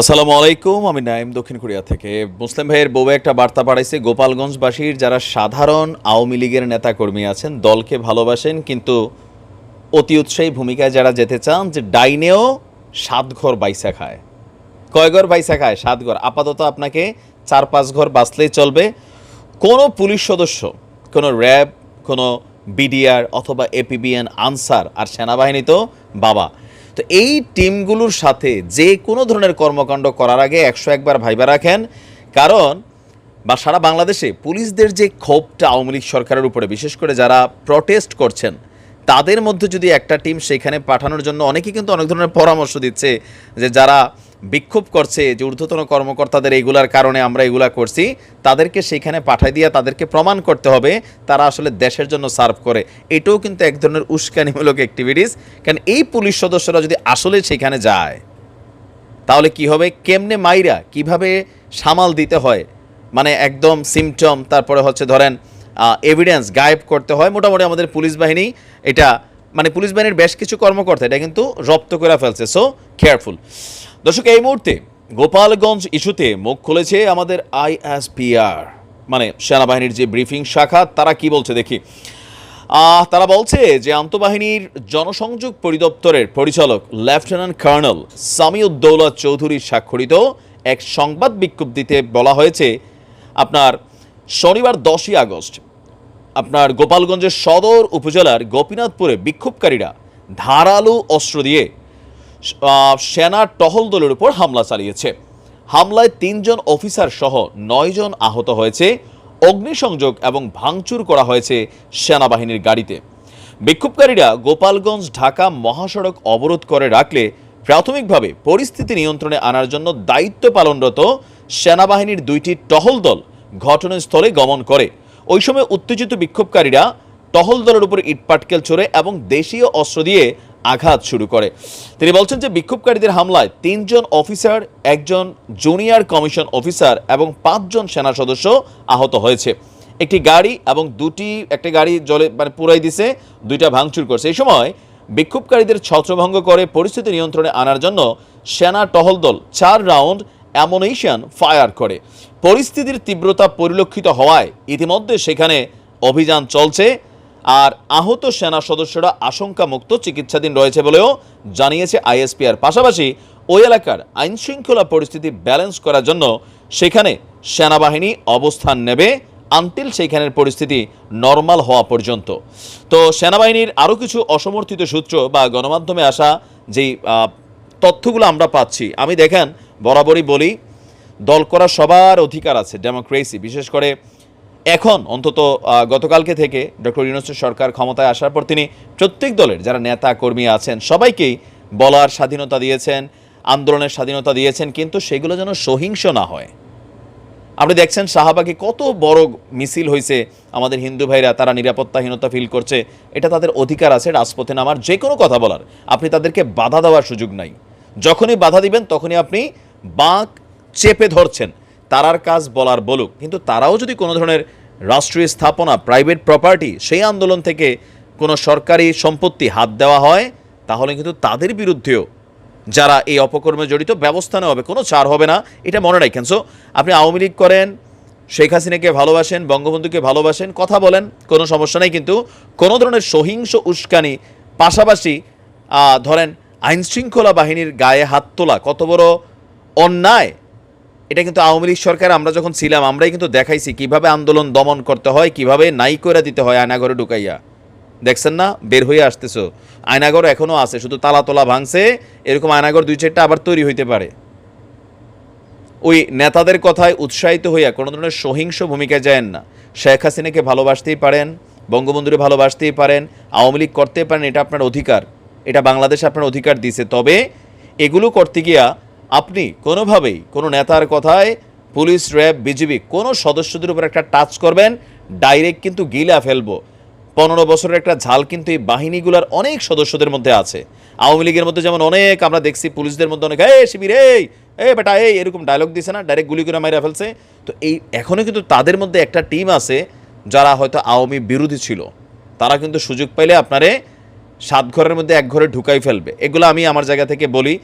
আসসালামু আলাইকুম, আমি নাইম দক্ষিণ কোরিয়া থেকে। মুসলিম ভাইয়ের বউ একটা বার্তা পাঠাইছে, গোপালগঞ্জবাসীর যারা সাধারণ আওয়ামী লীগের নেতাকর্মী আছেন, দলকে ভালোবাসেন, কিন্তু অতি উৎসাহী ভূমিকায় যারা যেতে চান, যে ডাইনেও সাত ঘর বাইসা খায়। কয় ঘর বাইসা খায়? সাত ঘর। আপাতত আপনাকে চার পাঁচ ঘর বাঁচলেই চলবে। কোনো পুলিশ সদস্য, কোনো র্যাব, কোনো বিডিআর অথবা এপিবিএন, আনসার আর সেনাবাহিনী তো বাবা। তো এই টিমগুলোর সাথে যে কোনো ধরনের কর্মকাণ্ড করার আগে একশো একবার ভাইবা রাখেন। কারণ বা সারা বাংলাদেশে পুলিশদের যে ক্ষোভটা আওয়ামী লীগ সরকারের উপরে, বিশেষ করে যারা প্রটেস্ট করছেন, তাদের মধ্যে যদি একটা টিম সেখানে পাঠানোর জন্য অনেকেই কিন্তু অনেক ধরনের পরামর্শ দিচ্ছে যে যারা বিক্ষোভ করছে যে ঊর্ধ্বতন কর্মকর্তাদের এগুলার কারণে আমরা এগুলা করছি, তাদেরকে সেখানে পাঠাই দিয়ে তাদেরকে প্রমাণ করতে হবে, তারা আসলে দেশের জন্য সার্ভ করে। এটাও কিন্তু এক ধরনের উস্কানিমূলক অ্যাক্টিভিটিস কারণ এই পুলিশ সদস্যরা যদি আসলে সেখানে যায়, তাহলে কি হবে? কেমনে মাইরা, কীভাবে সামাল দিতে হয়? মানে একদম সিমটম তারপরে হচ্ছে ধরেন এভিডেন্স গায়েব করতে হয়। মোটামুটি আমাদের পুলিশ বাহিনী এটা মানে পুলিশ বাহিনীর বেশ কিছু কর্মকর্তা এটা কিন্তু রপ্ত করে ফেলছে সো কেয়ারফুল দর্শক, এই মুহূর্তে গোপালগঞ্জ ইস্যুতে মুখ খুলেছে আমাদের আইএসপিআর মানে সেনাবাহিনীর যে ব্রিফিং শাখা, তারা কি বলছে দেখি। তারা বলছে যে আন্তঃবাহিনীর জনসংযোগ পরিদপ্তরের পরিচালক লেফটেন্যান্ট কর্নেল সামিউদ্দৌলা চৌধুরী স্বাক্ষরিত এক সংবাদ বিজ্ঞপ্তিতে বলা হয়েছে, আপনার শনিবার দশই আগস্ট, আপনার গোপালগঞ্জের সদর উপজেলার গোপীনাথপুরে বিক্ষোভকারীরা ধারালো অস্ত্র দিয়ে আহ, সেনা টহল দলের উপর হামলা চালিয়েছে। হামলায় তিনজন অফিসার সহ নয়জন আহত হয়েছে। অগ্নিসংযোগ এবং ভাঙচুর করা হয়েছে সেনাবাহিনীর গাড়িতে। বিক্ষোভকারীরা গোপালগঞ্জ ঢাকা মহাসড়ক অবরোধ করে রাখলে প্রাথমিকভাবে পরিস্থিতি নিয়ন্ত্রণে আনার জন্য দায়িত্ব পালনরত সেনাবাহিনীর দুইটি টহল দল ঘটনাস্থলে গমন করে। ওই সময় উত্তেজিত বিক্ষোভকারীরা টহল দলের উপর ইটপাটকেল ছড়ে এবং দেশীয় অস্ত্র দিয়ে আঘাত শুরু করে। তিনি বলছেন যে, বিক্ষোভকারীদের হামলায় তিনজন অফিসার, একজন জুনিয়র কমিশন অফিসার এবং পাঁচজন সেনা সদস্য আহত হয়েছে। একটি গাড়ি এবং দুটি, একটি গাড়ি জলে মানে পুরাই দিছে, দুইটা ভাঙচুর করছে। এই সময় বিক্ষোভকারীদের ছত্রভঙ্গ করে পরিস্থিতি নিয়ন্ত্রণে আনার জন্য সেনা টহল দল চার রাউন্ড অ্যামোনেশন ফায়ার করে। পরিস্থিতির তীব্রতা পরিলক্ষিত হওয়ায় ইতিমধ্যে সেখানে অভিযান চলছে। আর আহত সেনা সদস্যরা আশঙ্কামুক্ত চিকিৎসাধীন রয়েছে বলেও জানিয়েছে আইএসপিআর। পাশাপাশি ওই এলাকার আইনশৃঙ্খলা পরিস্থিতি ব্যালেন্স করার জন্য সেখানে সেনাবাহিনী অবস্থান নেবে আনটিল সেইখানের পরিস্থিতি নর্মাল হওয়া পর্যন্ত। তো সেনাবাহিনীর আরও কিছু অসমর্থিত সূত্র বা গণমাধ্যমে আসা যেই তথ্যগুলো আমরা পাচ্ছি, আমি দেখেন, বরাবরই বলি, দল করা সবার অধিকার আছে, ডেমোক্রেসি, বিশেষ করে এখন, অন্তত গতকালকে থেকে ডক্টর ইউনুসের সরকার ক্ষমতায় আসার পর তিনি প্রত্যেক দলের যারা নেতা, কর্মী আছেন, সবাইকেই বলার স্বাধীনতা দিয়েছেন, আন্দোলনের স্বাধীনতা দিয়েছেন, কিন্তু সেগুলো যেন সহিংস না হয়। আপনি দেখছেন শাহবাগে কত বড় মিছিল হয়েছে আমাদের হিন্দু ভাইরা, তারা নিরাপত্তাহীনতা ফিল করছে, এটা তাদের অধিকার আছে, রাজপথে নামার যে কোনো কথা বলার। আপনি তাদেরকে বাধা দেওয়ার সুযোগ নাই। যখনই বাধা দিবেন, তখনই আপনি বাঁক চেপে ধরছেন। তারার কাজ বলার বলুক, কিন্তু তারাও যদি কোনো ধরনের রাষ্ট্রীয় স্থাপনা প্রাইভেট প্রপার্টি সেই আন্দোলন থেকে কোনো সরকারি সম্পত্তি হাত দেওয়া হয়, তাহলে কিন্তু তাদের বিরুদ্ধেও যারা এই অপকর্মে জড়িত, ব্যবস্থা নেওয়া হবে। কোনো ছাড় হবে না, এটা মনে রাখেন। সো আপনি আওয়ামী লীগ করেন, শেখ হাসিনাকে ভালোবাসেন, বঙ্গবন্ধুকে ভালোবাসেন, কথা বলেন, কোনো সমস্যা নেই, কিন্তু কোনো ধরনের সহিংস উস্কানি, পাশাপাশি ধরেন আইনশৃঙ্খলা বাহিনীর গায়ে হাত তোলা, কত বড় অন্যায় এটা কিন্তু আওয়ামী লীগ সরকার, আমরা যখন ছিলাম, আমরাই কিন্তু দেখাইছি কীভাবে আন্দোলন দমন করতে হয়, কীভাবে নাই করে দিতে হয় আয়নাঘরে ঢুকাইয়া। দেখছেন না? বের হয়ে আসতেছো। আয়নাঘর এখনও আছে, শুধু তালা তোলা ভাঙছে, এরকম আয়নাঘর দুই চারটা আবার তৈরি হইতে পারে। ওই নেতাদের কথায় উৎসাহিত হইয়া কোনো ধরনের সহিংস ভূমিকায় যায় না। শেখ হাসিনাকে ভালোবাসতেই পারেন, বঙ্গবন্ধুরে ভালোবাসতেই পারেন, আওয়ামী লীগ করতে পারেন, এটা আপনার অধিকার। এটা বাংলাদেশ আপনার অধিকার দিছে। তবে এগুলো করতে গিয়া আপনি কোনোভাবেই কোনো নেতার কথায় পুলিশ, র্যাব, বিজিবি কোনো সদস্যদের উপর একটা টাচ করবেন, ডাইরেক্ট কিন্তু গিলা ফেলব। পনেরো বছরের একটা ঝাল কিন্তু এই বাহিনীগুলোর অনেক সদস্যদের মধ্যে আছে। আওয়ামী লীগের মধ্যে যেমন অনেক আমরা দেখছি, পুলিশদের মধ্যে অনেক, এই শিবির, এই এই বেটা, এই, এরকম ডায়লগ দিছে না ডাইরেক্ট গুলি করে মাইরা ফেলছে। তো এই এখনও কিন্তু তাদের মধ্যে একটা টিম আছে যারা হয়তো আওয়ামী বিরোধী ছিল। তারা কিন্তু সুযোগ পাইলে আপনারে সাত ঘরের মধ্যে এক ঘরে ঢুকাই ফেলবে। এগুলো আমি আমার জায়গা থেকে বলি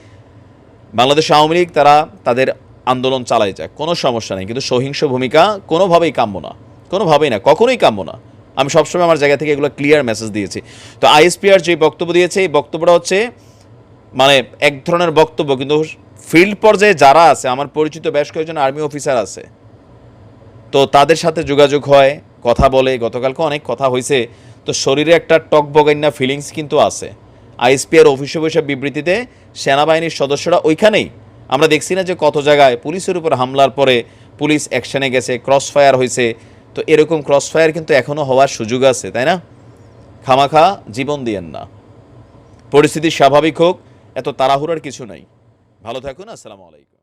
বাংলাদেশ আওয়ামী লীগ, তারা তাদের আন্দোলন চালাই যায়। কোনো সমস্যা নেই, কিন্তু সহিংস ভূমিকা কোনোভাবেই কাম্য না। কোনোভাবেই না, কখনোই কাম্য না। আমি সবসময় আমার জায়গা থেকে এগুলো ক্লিয়ার মেসেজ দিয়েছি। তো আইএসপিআর যে বক্তব্য দিয়েছে, এই বক্তব্যটা হচ্ছে মানে এক ধরনের বক্তব্য, কিন্তু ফিল্ড পর্যায়ে যারা আছে, আমার পরিচিত বেশ কয়েকজন আর্মি অফিসার আছে, তো তাদের সাথে যোগাযোগ হয়, কথা বলে। গতকালকে অনেক কথা হয়েছে তো শরীরে একটা টক বগাইনা ফিলিংস কিন্তু আছে। আইএসপিআর অফিসে বসে বিবৃতিতে সেনাবাহিনীর সদস্যরা ওইখানেই, আমরা দেখছি না যে কত জায়গায় পুলিশের উপর হামলার পরে পুলিশ অ্যাকশানে গেছে ক্রস ফায়ার হয়েছে। তো এরকম ক্রস ফায়ার কিন্তু এখনও হওয়ার সুযোগ আছে, তাই না? খামাখা জীবন দিয়েন না। পরিস্থিতি স্বাভাবিক হোক, এত তাড়াহুড়ার কিছু নাই। ভালো থাকুন, আসসালামু আলাইকুম।